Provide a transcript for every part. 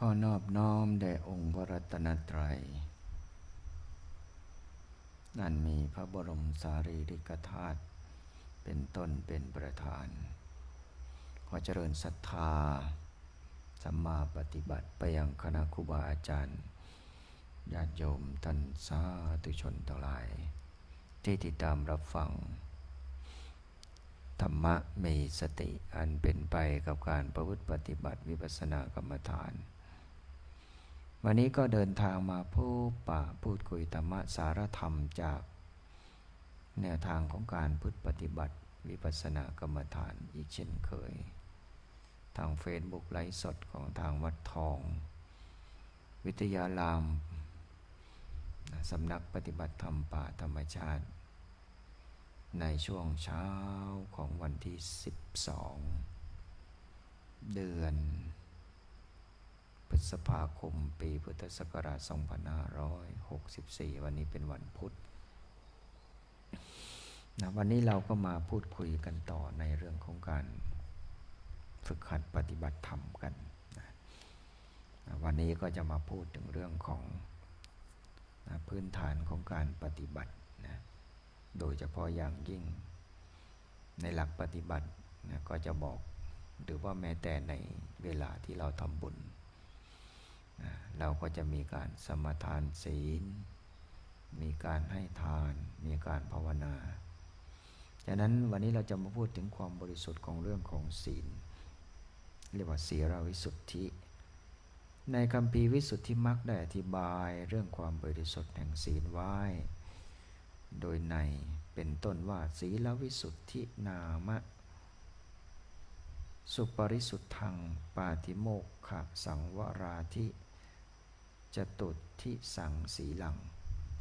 ขอนอบน้อมแด่องค์พระรัตนตรัย นั่นมีพระบรมสารีริกธาตุเป็นต้นเป็นประธาน ขอเจริญศรัทธาสัมมาปฏิบัติไปยังคณะครูบาอาจารย์ญาติโยมท่านสาธุชนทั้งหลาย ที่ติดตามรับฟัง ธรรมะมีสติอันเป็นไปกับการประพฤติปฏิบัติวิปัสสนากรรมฐาน วันนี้ก็เดินทางมาพบปะพูดคุยธรรมะสารธรรมจาก แนวทางของการพุทธปฏิบัติ วิปัสสนากรรมฐานอีกเช่นเคย ทางเฟซบุ๊กไลฟ์สดของทางวัดทอง วิทยารามสำนักปฏิบัติธรรมป่าธรรมชาติ ในช่วงเช้าของวันที่ 12 เดือน พฤษภาคมปีพุทธศักราช 2564 วันนี้เป็นวันพุธนะวันนี้เราก็มาพูดคุยกันต่อในเรื่องของการฝึกหัดปฏิบัติธรรมกันนะวันนี้ก็จะมาพูดถึงเรื่องของนะพื้นฐานของการปฏิบัตินะโดยเฉพาะอย่างยิ่งในหลักปฏิบัตินะก็จะบอกหรือว่าแม้แต่ในเวลาที่เราทำบุญ เราก็จะมีการสมทานศีล มีการให้ทาน มีการภาวนาฉะนั้นวันนี้เราจะมาพูดถึงความบริสุทธิ์ของเรื่องของศีล เรียกว่าศีลวิสุทธิ ในคำพีวิสุทธิมรรคได้อธิบายเรื่องความบริสุทธิ์แห่งศีลไว้ โดยในเป็นต้นว่าศีลวิสุทธินามะ สุปริสุทธังปาติโมกขสังวราธิ จตุทิสังสีหลัง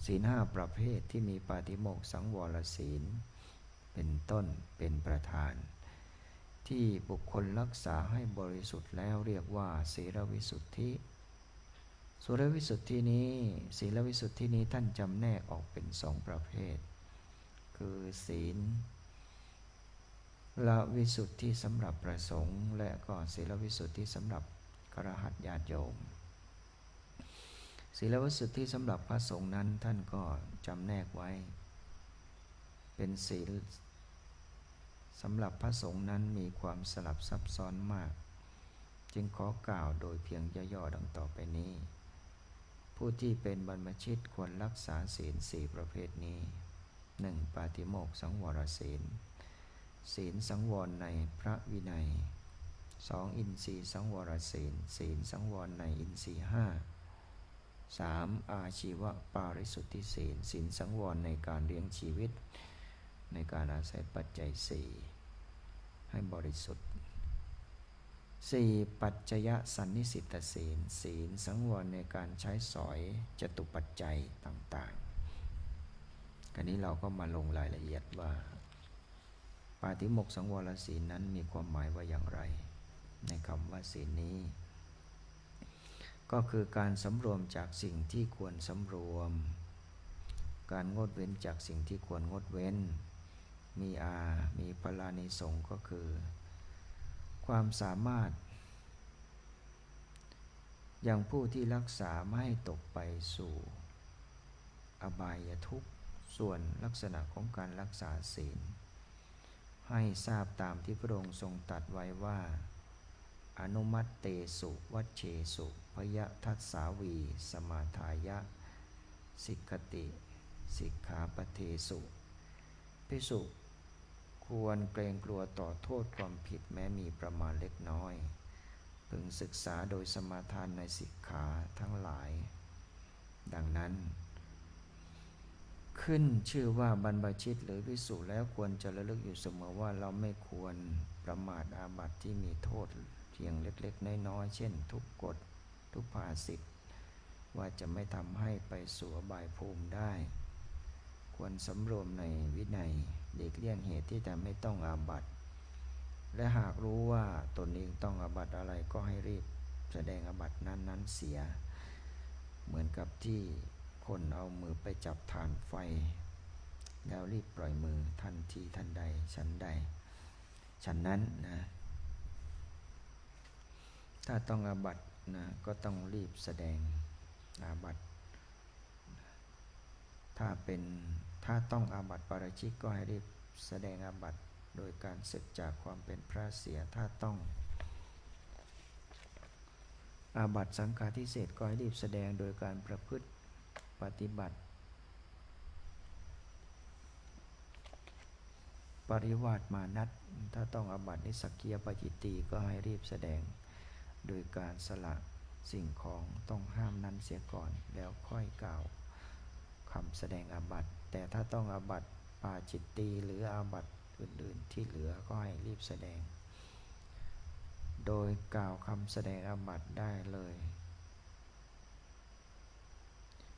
ศีลห้าประเภทที่มีปาติโมกสังวรศีล เป็นต้นเป็นประธาน ที่บุคคลรักษาให้บริสุทธิ์แล้วเรียกว่าศีลวิสุทธิสุรวิสุทธินี้ ศีลวิสุทธินี้ท่านจำแนกออกเป็นสองประเภท คือศีลละวิสุทธิสำหรับประสงค์ และก็ศีลวิสุทธิสำหรับกระหัตญาติโยม ศีลวสุทธิสำหรับพระสงฆ์นั้นท่านก็จำแนกไว้ เป็นศีลสำหรับพระสงฆ์นั้นมีความสลับซับซ้อนมาก จึงขอกล่าวโดยเพียงย่อๆดังต่อไปนี้ ผู้ที่เป็นบรรพชิตควรรักษาศีลสี่ประเภทนี้หนึ่งปาติโมกสังวรศีล ศีลสังวรในพระวินัยสองอินทรีสังวรศีล ศีลสังวรในอินทรีห้า สามอาชีวปาริสุทธิศีลศีลสังวรในการเลี้ยงชีวิต ในการอาศัยปัจจัยสี่ให้บริสุทธิ์สี่ปัจจยสันนิสิตศีลศีลสังวรในการใช้สอยจตุปัจจัยต่างๆกันนี้เราก็มาลงรายละเอียดว่า ปาติโมกสังวรศีลนั้นมีความหมายว่าอย่างไร ในคำว่าศีลนี้ ก็คือการสำรวมจากสิ่งที่ควรสำรวม การงดเว้นจากสิ่งที่ควรงดเว้น มีอา มีพลานิสงก็คือ ความสามารถ อย่างผู้ที่รักษาไม่ให้ตกไปสู่ อบายทุกข์ส่วนลักษณะของการรักษาศีล ให้ทราบตามที่พระองค์ทรงตรัสไว้ว่า อนุมัตเตสุวัชเชสุพยทัสสาวี สมาทายะ สิกติ สิกขาปเทสุพิสุควรเกรงกลัวต่อโทษความผิดแม้มีประมาณเล็กน้อย พึงศึกษาโดยสมาทานในสิกขาทั้งหลาย ดังนั้น ขึ้นชื่อว่าบรรพชิตหรือวิสุแล้วควรจะระลึกอยู่เสมอว่าเราไม่ควรประมาทอาบัติที่มีโทษ พียงเล็กๆ น้อยๆ เช่น ทุกกฎ ทุกภาสิทธ์ว่าจะไม่ทำให้ไปสู่บายภูมิได้ ควรสำรวมในวินัยเด็กเลี่ยงเหตุที่จะไม่ต้องอาบัตและหากรู้ว่าตนเองต้องอาบัตอะไรก็ให้รีบแสดงอาบัตินั้นๆเสีย เหมือนกับที่คนเอามือไปจับฐานไฟ แล้วรีบปล่อยมือทันทีทันใดฉันใดฉันนั้นนะ ถ้าต้องอาบัตนะก็ต้องรีบแสดงอาบัตถ้าเป็นถ้าต้องอาบัตปาราชิกก็ให้รีบแสดงอาบัตโดยการศึกจากความเป็นพระเสียถ้าต้อง อาบัตสังฆาทิเศษก็ให้รีบแสดงโดยการประพฤติปฏิบัติ ปริวาสมานัตถ้าต้องอาบัตินิสักคียปจิตีก็ให้รีบแสดง โดยการสละสิ่งของต้องห้ามนั้นเสียก่อนแล้วค่อยกล่าวคำแสดงอาบัติแต่ถ้าต้องอาบัติปาจิตตีหรืออาบัติอื่นๆ ที่เหลือก็ให้รีบแสดง โดยกล่าวคำแสดงอาบัติได้เลย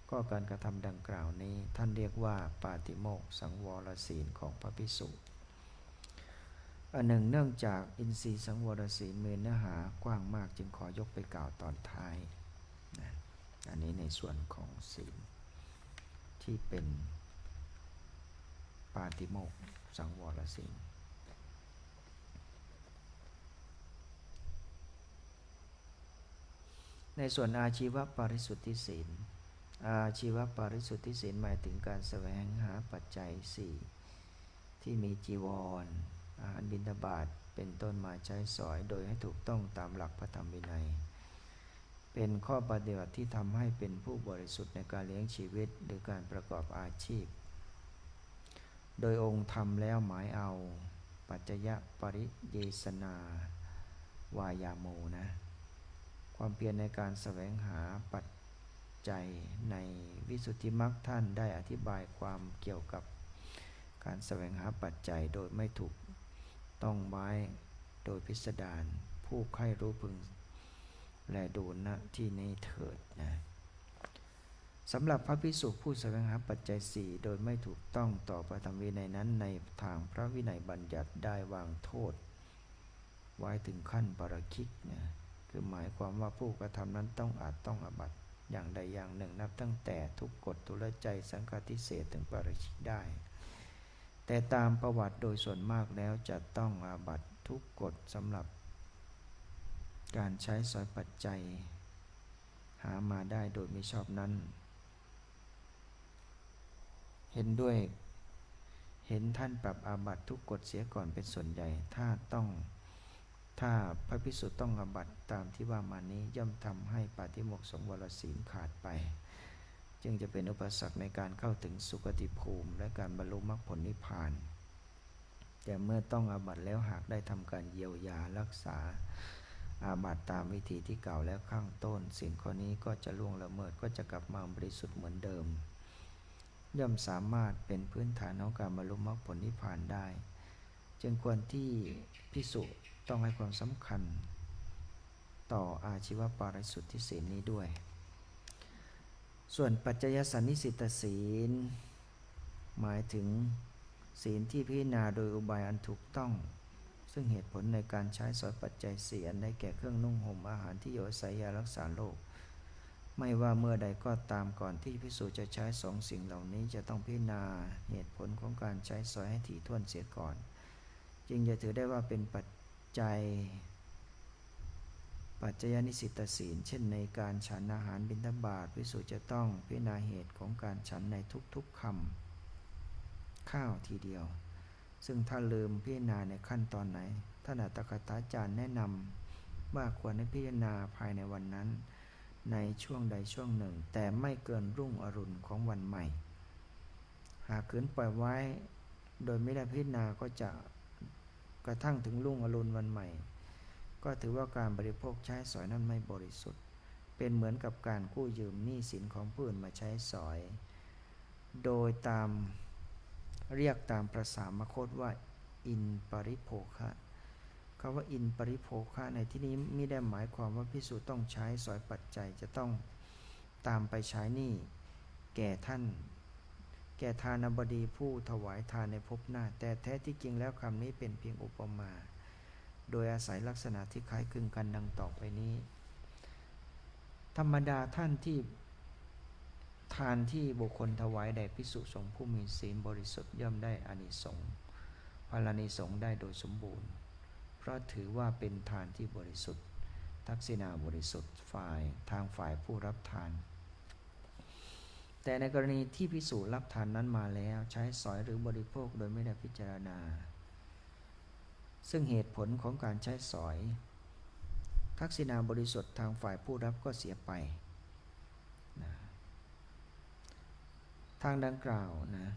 ก็การกระทำดังกล่าวนี้ท่านเรียกว่าปาติโมกสังวรศีลของพระภิกษุ อันหนึ่งเนื่องจากอินทรีย์สังวรศีลมีเนื้อหากว้างมากจึงขอยกไปกล่าวตอนท้ายนะอันนี้ในส่วนของศีลที่เป็นปาติโมกขสังวรศีลในส่วนอาชีวปริสุทธิศีล อาชีวปริสุทธิศีลหมายถึงการแสวงหาปัจจัยสี่ที่มีจีวร อาหารบิณฑบาตเป็นต้นมาใช้สอยโดยให้ถูกต้องตามหลักพระธรรมวินัย เป็นข้อปฏิบัติที่ทำให้เป็นผู้บริสุทธิ์ในการเลี้ยงชีวิตหรือการประกอบอาชีพ โดยองค์ทำแล้วหมายเอา ปัจจยะปริเยสนาวายาโมนะ ความเพียรในการแสวงหาปัจจัยในวิสุทธิมรรคท่านได้อธิบายความเกี่ยวกับการแสวงหาปัจจัยโดยไม่ถูก ต้องไม้โดยพิสดารผู้ใครรู้พึง และดูณที่นี้เถิดนะสำหรับพระพิสุผู้แสวงหาปัจจัยสี่โดยไม่ถูกต้องต่อพระธรรมวินัยนั้นในทางพระวินัยบัญญัติได้วางโทษ ไว้ถึงขั้นปรคิกนะคือหมายความว่าผู้กระทำนั้นต้องอาจต้องอบัติอย่างใดอย่างหนึ่งนับตั้งแต่ทุกกฎทุลใจสังฆาทิเศษถึงปราชิกได้ แต่ตามประวัติโดยส่วนมากแล้วจะต้องอาบัตทุกกฎสำหรับ การใช้สอยปัจจัย หามาได้โดยไม่ชอบนั้น เห็นด้วย เห็นท่านปรับอาบัตทุกกฎเสียก่อนเป็นส่วนใหญ่ ถ้าต้องถ้าพระพิสุต้องอาบัตตามที่ว่ามานี้ย่อมทำให้ปาฏิโมกขสงวรศีลขาดไป จึงจะเป็นอุปสรรคในการเข้าถึงสุคติภูมิ และการบรรลุมรรคผลนิพพาน แต่เมื่อต้องอาบัติแล้วหากได้ทำการเยียวยารักษา อาบัติตามวิธีที่กล่าวแล้วข้างต้นสิ่งข้อนี้ก็จะล่วงละเมิดก็จะกลับมาบริสุทธิ์เหมือนเดิม ย่อมสามารถเป็นพื้นฐานของการบรรลุมรรคผลนิพพานได้ จึงควรที่พิสุต้องให้ความสำคัญ ต่ออาชีวปาริสุทธิศีลนี้ด้วย ส่วนปัจจยสันนิสิตศีล หมายถึงศีลที่พิจารณาโดยอุบายอันถูกต้อง ซึ่งเหตุผลในการใช้สอยปัจจัยเสียนได้แก่เครื่องนุ่งห่มอาหารที่อยู่อาศัยยารักษาโรคไม่ว่าเมื่อใดก็ตามก่อนที่พิสูจน์จะใช้สองสิ่งเหล่านี้จะต้องพิจารณาเหตุผลของการใช้สอยให้ถี่ถ้วนเสียก่อน จึงจะถือได้ว่าเป็นปัจจัย ปัจจยนิสิตศีล เช่นในการฉันอาหารบิณฑบาตพิสูจจะต้องพิจารณาเหตุของการฉันในทุกๆคำข้าวทีเดียว ซึ่งถ้าลืมพิจารณาในขั้นตอนไหนท่านอัตถกถาจารย์แนะนำว่าควรให้พิจารณาภายในวันนั้น ในช่วงใดช่วงหนึ่ง แต่ไม่เกินรุ่งอรุณของวันใหม่ หากขืนปล่อยไว้ โดยไม่ได้พิจารณาก็จะกระทั่งถึงรุ่งอรุณวันใหม่ ก็ถือว่าการบริโภคใช้สอยนั้นไม่บริสุทธิ์ เป็นเหมือนกับการกู้ยืมหนี้สินของผู้อื่นมาใช้สอย โดยตามเรียกตามภาษามโคตว่าอินปริโภคะคำว่าอินปริโภคะในที่นี้ไม่ได้หมายความว่าพิสูจน์ต้องใช้สอยปัจจัยจะต้องตามไปใช้หนี้แก่ท่าน แก่ทานบดีผู้ถวายทานในภพหน้า แต่แท้ที่จริงแล้วคำนี้เป็นเพียงอุปมา โดยอาศัยลักษณะที่คล้ายคลึงกันดังต่อไปนี้ ธรรมดาท่านที่ทานที่บุคคลถวายแด่พิสุสงฆ์ผู้มีศีลบริสุทธิ์ย่อมได้อานิสงส์พารานิสงส์ได้โดยสมบูรณ์ เพราะถือว่าเป็นทานที่บริสุทธิ์ ทักษิณาบริสุทธิ์ฝ่ายทางฝ่ายผู้รับทาน แต่ในกรณีที่พิสูจน์รับทานนั้นมาแล้วใช้สอยหรือบริโภคโดยไม่ได้พิจารณา ซึ่งเหตุผลของการใช้สอย ทักษิณาบริสุทธิ์ทางฝ่ายผู้รับก็เสียไปนะทางดังกล่าวนะ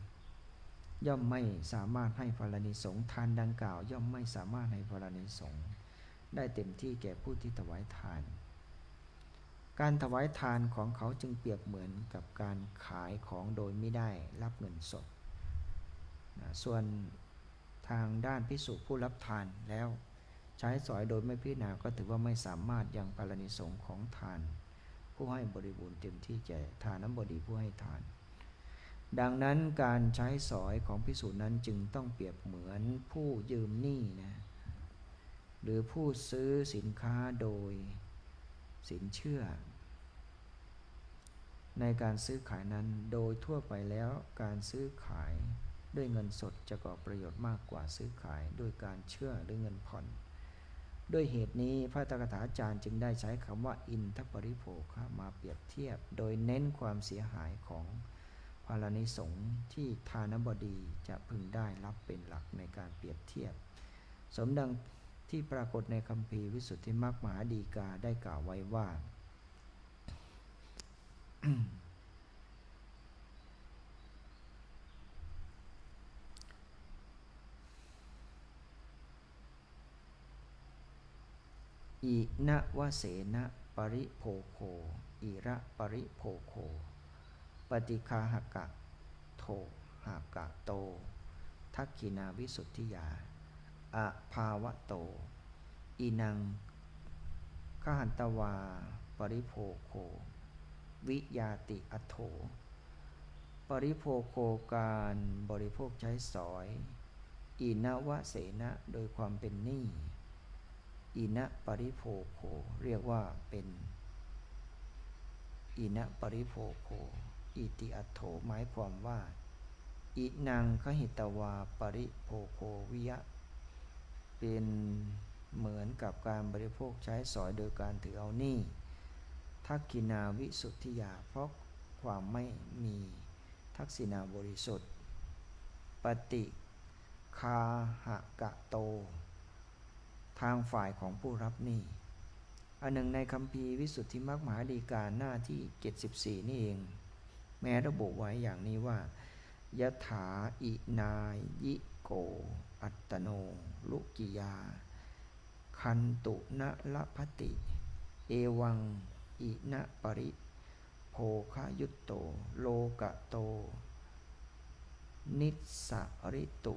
ย่อมไม่สามารถให้พลานิสงทานดังกล่าว ย่อมไม่สามารถให้พลานิสงได้เต็มที่แก่ผู้ที่ถวายทาน การถวายทานของเขาจึงเปรียบเหมือนกับการขายของโดยไม่ได้รับเงินสดนะส่วนางด้านพิสุผู้รับทานแล้ว ใช้สอยโดยไม่พิจารณาก็ถือว่าไม่สามารถยังพลานิสงของทาน ผู้ให้บริบูรณ์เต็มที่แก่ทานน้ำบดีผู้ให้ทาน ดังนั้นการใช้สอยของพิสูจน์นั้นจึงต้องเปรียบเหมือนผู้ยืมหนี้นะหรือผู้ซื้อสินค้าโดยสินเชื่อ ในการซื้อขายนั้นโดยทั่วไปแล้วการซื้อขาย ด้วยเงินสดจะก่อประโยชน์มากกว่าซื้อขายด้วยการเชื่อหรือเงินผ่อนด้วยเหตุนี้พระตถาถาจารย์จึงได้ใช้คำว่า อินทปริโภคมาเปรียบเทียบ โดยเน้นความเสียหายของพารานิสงที่ทานบดีจะพึงได้รับเป็นหลักในการเปรียบเทียบ สมดังที่ปรากฏในคำพีร์วิสุทธิมรรคมหาดีกาได้กล่าวไว้ว่า อินะวะเสนะปริโภโคอิระปริโภโค ปฏิคาหกะ โทหากะโต ทักขินาวิสุทธิยาอะภาวะโต อินังขหันตวา ปริโภโค วิยาติอโถ ปริโภโคการบริโภคใช้สอย อินวะเสนะโดยความเป็นหนี้ อินะปริโภโคเรียกว่าเป็นอินะปริโภโคอิติอัตโถหมายความว่า อินังขหิตวาปริโภโควิยะ เป็นเหมือนกับการบริโภคใช้สอยโดยการถือเอาหนี้ทักกินาวิสุทธิยา เพราะความไม่มีทักษิณาบริสุทธิ์ ปฏิคาหะกะโต ทางฝ่ายของผู้รับหนี้อันหนึ่งในคำพีวิสุทธิมรรคมหาดีกาหน้าที่ 74 นี่เอง แม้ระบุไว้อย่างนี้ว่ายะถาอินายยิโก อัตโน ลุกิยา คันตุนะละพติ เอวัง อินะปริ โภคายุตโต โลกะโต นิสสริตุ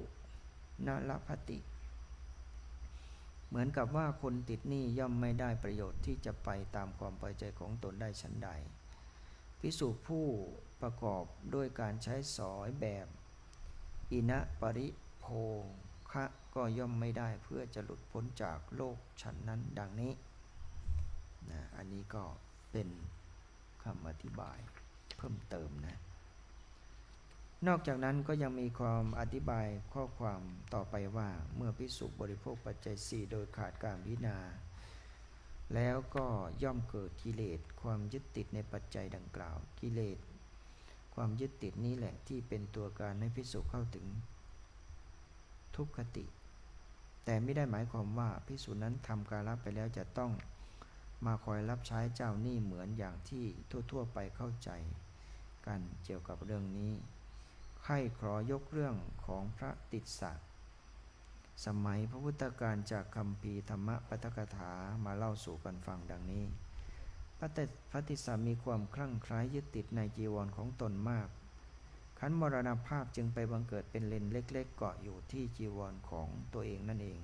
นะละพติ เหมือนกับว่าคนติดหนี้ย่อมไม่ได้ประโยชน์ที่จะไปตามความพอใจของตนได้ชั้นใด พิสูจผู้ประกอบด้วยการใช้สอยแบบ อินะปริโภคะก็ย่อมไม่ได้เพื่อจะหลุดพ้นจากโลกชั้นนั้นดังนี้นะอันนี้ก็เป็นคำอธิบายเพิ่มเติมนะ นอกจากนั้นก็ยังมีความอธิบายข้อความต่อไปว่าเมื่อพิสุบริโภคปัจจัยสี่โดยขาดการพิจารณา แล้วก็ย่อมเกิดกิเลสความยึดติดในปัจจัยดังกล่าว กิเลสความยึดติดนี้แหละที่เป็นตัวการให้พิสุเข้าถึง ทุกขติ แต่ไม่ได้หมายความว่าพิสุนั้นทำการรับไปแล้วจะต้องมาคอยรับใช้เจ้าหนี้เหมือนอย่างที่ทั่ว ๆ ไปเข้าใจกันเกี่ยวกับเรื่องนี้ ใครขอยกเรื่องของพระติสสะสมัยพระพุทธการจากคำพีธรรมปฐกถามาเล่าสู่กันฟังดังนี้พระติพระติสสะมีความคลั่งไคล้ยึดติดในจีวรของตนมาก ขันมรณภาพจึงไปบังเกิดเป็นเลนเล็กๆ เกาะอยู่ที่จีวรของตัวเองนั่นเอง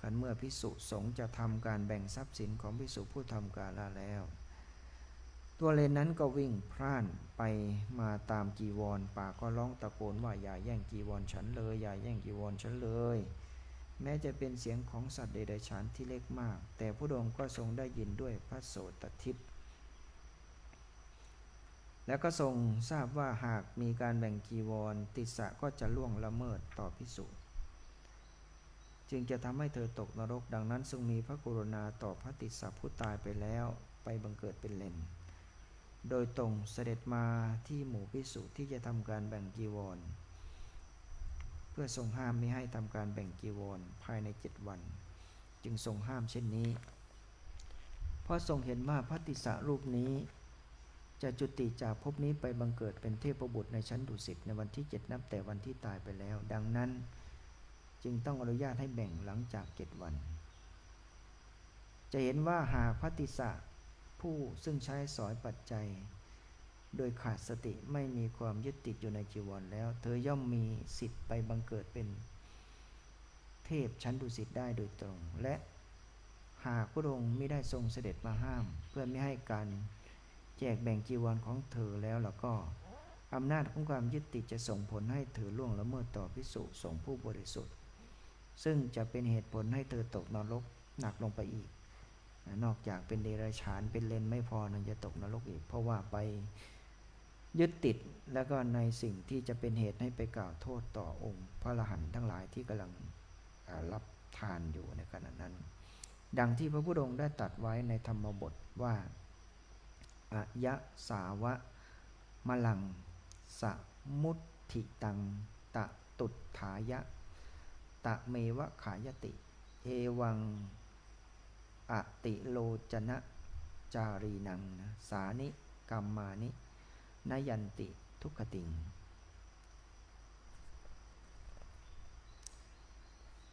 ขันเมื่อพิสุสงจะทำการแบ่งทรัพย์สินของพิสุผู้ทำการละแล้ว ตัวเลนนั้นก็วิ่งพล่านไปมาตามจีวรป่าก็ร้องตะโกนว่าอย่าแย่งจีวรฉันเลย อย่าแย่งจีวรฉันเลย แม้จะเป็นเสียงของสัตว์เดรัจฉานที่เล็กมาก แต่พระองค์ก็ทรงได้ยินด้วยพระโสตทิพย์แล้วก็ทรงทราบว่าหากมีการแบ่งจีวร ติสะก็จะล่วงละเมิดต่อพิสุทจึงจะทำให้เธอตกนรกดังนั้นทรงมีพระกรุณาต่อพระติสสะผู้ตายไปแล้วไปบังเกิดเป็นเลน โดยตรงเสด็จมาที่หมู่พิสุที่จะทำการแบ่งจีวร เพื่อทรงห้ามไม่ให้ทำการแบ่งจีวรภายในเจ็ดวัน จึงทรงห้ามเช่นนี้ เพราะทรงเห็นว่าพระติสสะรูปนี้ จะจุติจากภพนี้ไปบังเกิดเป็นเทพบุตรในชั้นดุสิตในวันที่เจ็ดนับแต่วันที่ตายไปแล้ว ดังนั้นจึงต้องอนุญาตให้แบ่งหลังจากเจ็ดวัน จะเห็นว่าหากพระติสะ ผู้ซึ่งใช้สอยปัจจัย โดยขาดสติไม่มีความยึดติดอยู่ในจีวรแล้ว เธอย่อมมีสิทธิ์ไปบังเกิดเป็น เทพชั้นดุสิตได้โดยตรง และหากพระองค์ไม่ได้ทรงเสด็จมาห้าม เพื่อไม่ให้การแจกแบ่งจีวรของเธอแล้วแล้วก็อำนาจของความยึดติดจะส่งผลให้เธอล่วงละเมิดต่อพิสุสงผู้บริสุทธิ์ ซึ่งจะเป็นเหตุผลให้เธอตกนรกหนักลงไปอีก นอกจากเป็นเดรัจฉานเป็นเลนไม่พอนังจะตกนรกอีก เพราะว่าไปยึดติดแล้วก็ในสิ่งที่จะเป็นเหตุให้ไปกล่าวโทษต่อองค์พระอรหันต์ทั้งหลายที่กำลังรับทานอยู่ในขณะนั้น ดังที่พระพุทธองค์ได้ตรัสไว้ในธรรมบทว่าอายะสาวะมลัง สมุตถิตัง ตะตุถายะ ตะเมวะขายติ เอวัง อติโลจนะจารีนังสานิกรรมานินยันติทุกขติง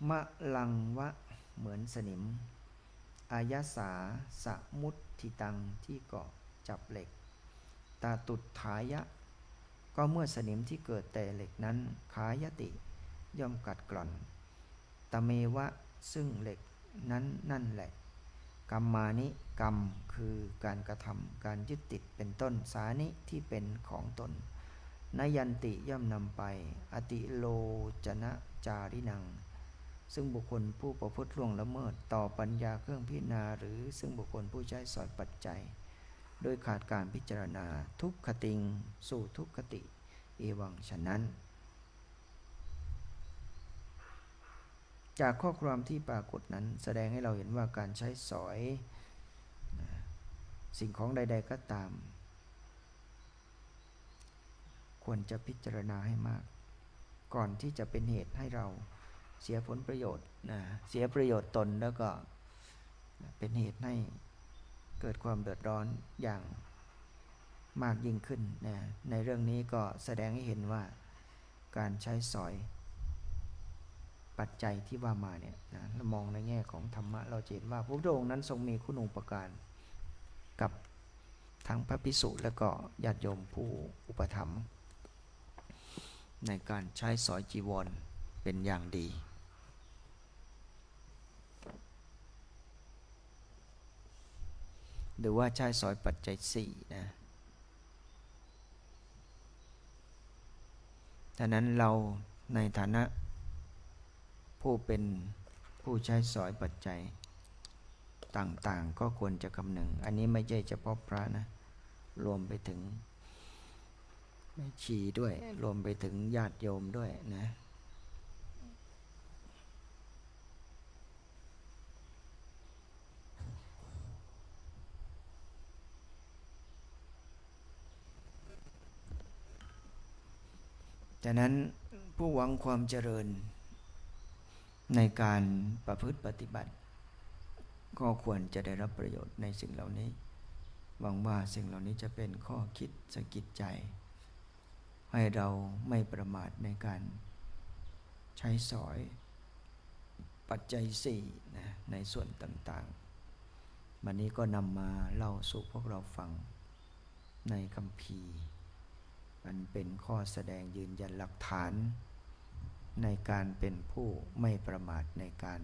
มะลังวะเหมือนสนิม อายาสาสมุตทิตังที่เกาะจับเหล็ก ตาตุดถายะ ก็เมื่อสนิมที่เกิดแต่เหล็กนั้นขายติย่อมกัดกร่อน ตะเมวะซึ่งเหล็กนั้นนั่นแหละ กรรมานิกรรมคือการกระทำการยึดติดเป็นต้นสานิที่เป็นของตนนยันติย่อมนำไป อติโลจนะจารินัง ซึ่งบุคคลผู้ประพฤติล่วงละเมิดต่อปัญญาเครื่องพิจารณา หรือซึ่งบุคคลผู้ใช้สอยปัจจัย โดยขาดการพิจารณาทุกขติง สู่ทุกขติ เอวังฉะนั้น จากข้อความที่ปรากฏนั้นแสดงให้เราเห็นว่าการใช้สอย สิ่งของใด ๆก็ตาม ควรจะพิจารณาให้มาก ก่อนที่จะเป็นเหตุให้เราเสียผลประโยชน์นะเสียประโยชน์ตนแล้วก็เป็นเหตุให้เกิดความเดือดร้อนอย่างมากยิ่งขึ้นนะในเรื่องนี้ก็แสดงให้เห็นว่าการใช้สอย ปัจจัยที่ว่ามาเนี่ยนะมองในแง่ของธรรมะเราเห็นว่าพระพุทธองค์นั้นทรงมีคุณูปการกับทั้งพระพิสุและก็ญาติโยมผู้อุปถัมภ์ในการใช้สอยจีวรเป็นอย่างดี หรือว่าใช้สอยปัจจัยสี่นะดังนั้นเราในฐานะ ผู้เป็นผู้ใช้สอยปัจจัยต่างๆ ก็ควรจะคำนึง อันนี้ไม่ใช่เฉพาะพระนะ รวมไปถึงแม่ชีด้วย รวมไปถึงญาติโยมด้วยนะจากนั้นผู้หวังความเจริญ ในการประพฤติปฏิบัติ ก็ควรจะได้รับประโยชน์ในสิ่งเหล่านี้ หวังว่าสิ่งเหล่านี้จะเป็นข้อคิดสกิดใจ ให้เราไม่ประมาทในการใช้สอยปัจจัยสี่นะในส่วนต่างๆ วันนี้ก็นำมาเล่าสู่พวกเราฟังในคำพีมันเป็นข้อแสดงยืนยันหลักฐาน ในการเป็นผู้ไม่ประมาทในการ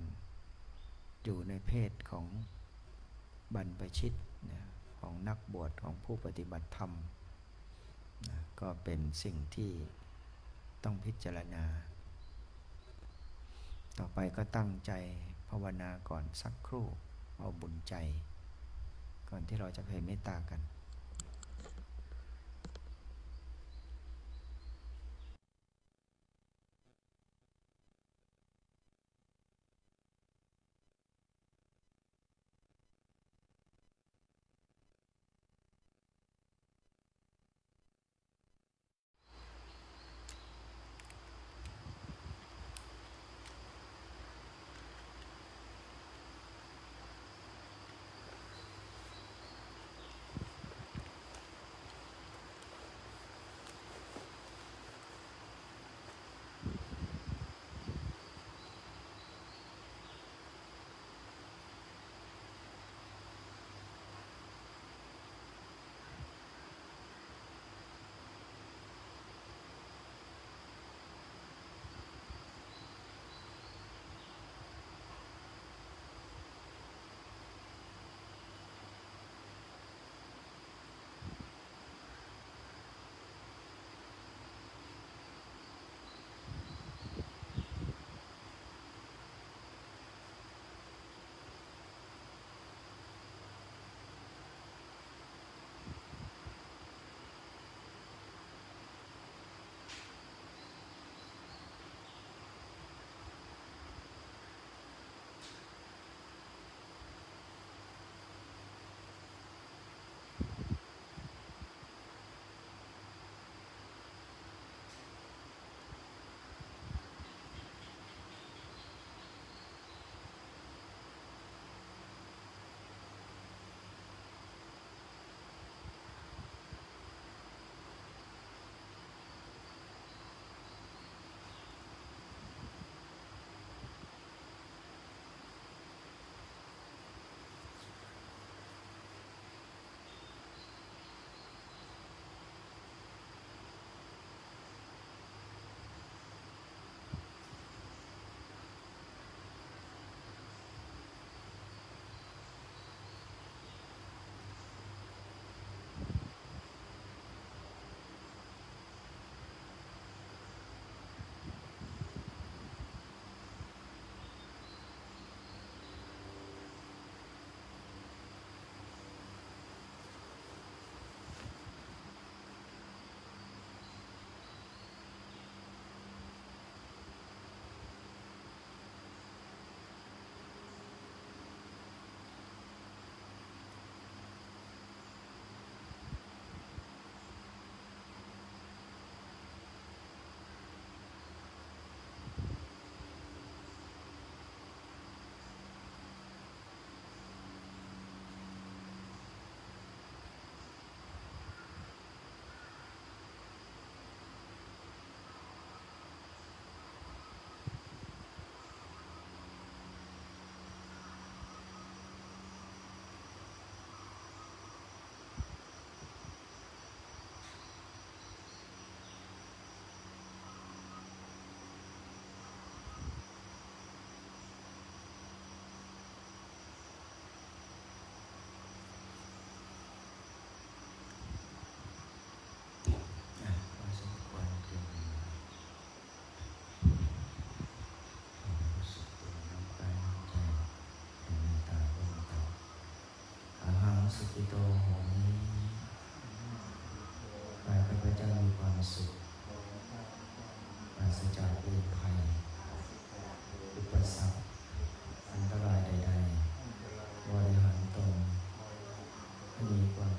อยู่ในเพศของบรรพชิตนะของนักบวชของผู้ปฏิบัติธรรมนะก็เป็นสิ่งที่ต้องพิจารณา ต่อไปก็ตั้งใจภาวนาก่อนสักครู่ เอาบุญใจ ก่อนที่เราจะเพเมตตากัน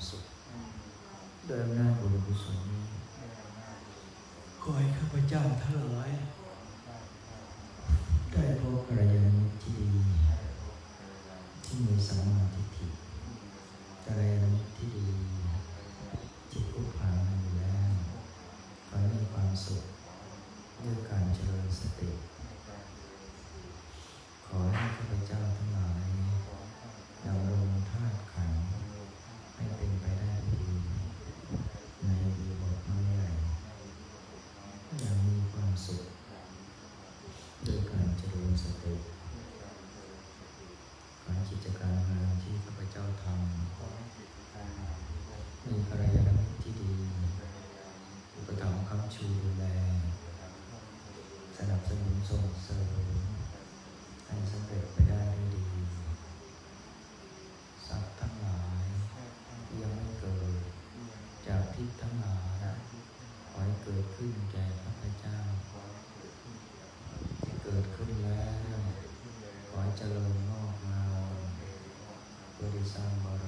สุขโดินหน้าบุญกุศลนี้ขอให้ข้าพเจ้าทั้งหลาย สนุนส่งเสริมให้สำเร็จไปได้ดีสัตว์ทั้งหลายที่ยังไม่เกิด จากทิพทั้งหลายขอให้เกิดขึ้นแก่พระพเจ้า เกิดขึ้นแล้วขอให้เจริญงอกงามเพื่สร้างบร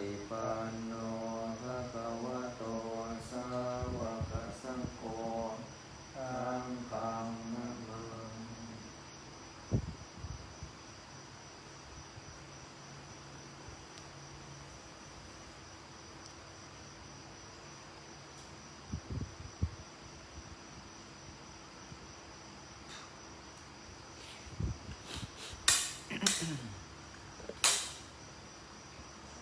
ฏิปัน